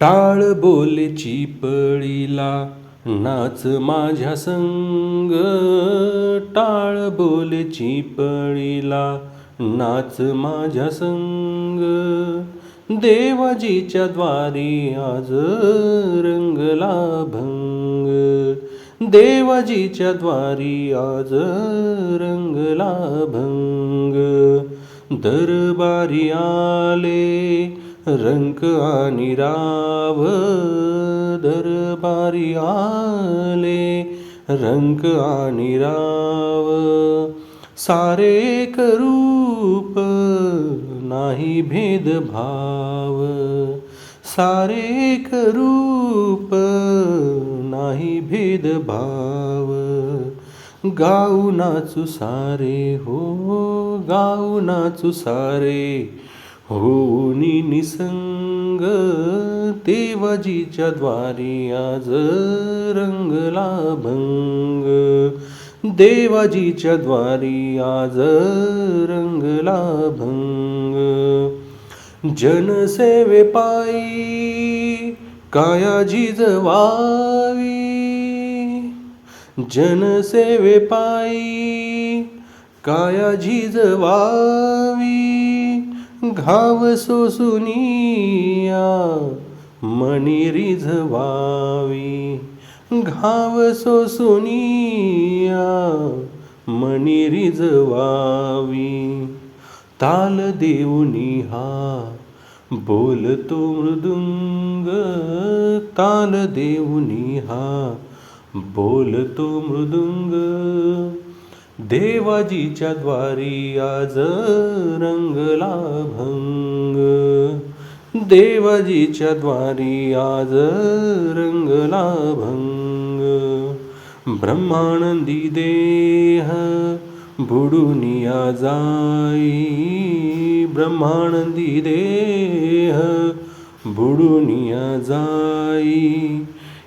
टाळ बोले चिपळीला नाच माझ्या संग. टाळ बोले चिपळीला नाच माझ्या संग. देवाजीच्या द्वारी आज रंगला भंग. देवाजीच्या द्वारी आज रंगला भंग. दरबारी आले रंक आणि राव दरबारी आले. रंक आणि राव सारे करूप नाही भेदभाव. सारे करूप नाही भेदभाव. गाऊ नाचू सारे हो गाऊ नाचू सारे होनी निसंग देवाजीच्या द्वारी आज रंगला भंग देवाजीच्या द्वारी आज रंगला भंग जनसेवे पायी कायाजी जवावी. जनसेवे पायी कायाजी जवावी. घाव सोसुनिया मणी रिझवावी घाव सोसुनिया मणी रिझवावी ताल देऊनी हा बोलतो मृदुंग. ताल देऊनी हा बोलतो मृदुंग. देवाजीच्या द्वारी आज रंगला भंग देवाजीच्या द्वारी आज रंगला भंग ब्रह्मानंदी देह बुडुनिया जाई. ब्रह्मानंदी देह बुडुनिया जाई.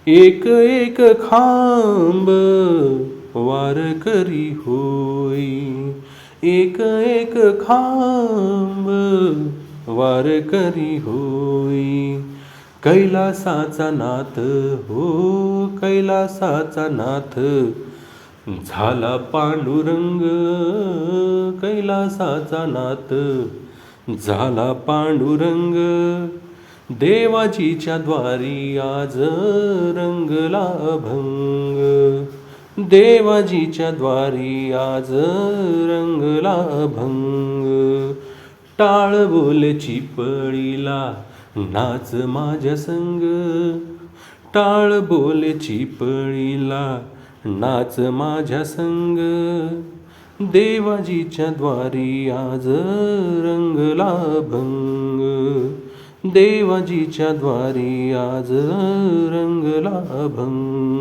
एक एक खांब वार करी होई एक एक खांब वार करी होई. कैलासाचा नाथ हो कैलासाचा नाथ झाला पांडुरंग कैलासाचा नाथ झाला पांडुरंग. देवाजीच्या द्वारी आज रंगला भंग देवाजीच्या द्वारी आज रंगला भंग. टाळ बोलची पळीला नाच माझ्या संग. टाळ बोलची पळीला नाच माझ्या संग. देवाजीच्या द्वारी आज रंगला भंग. देवाजीच्या द्वारी आज रंगला भंग.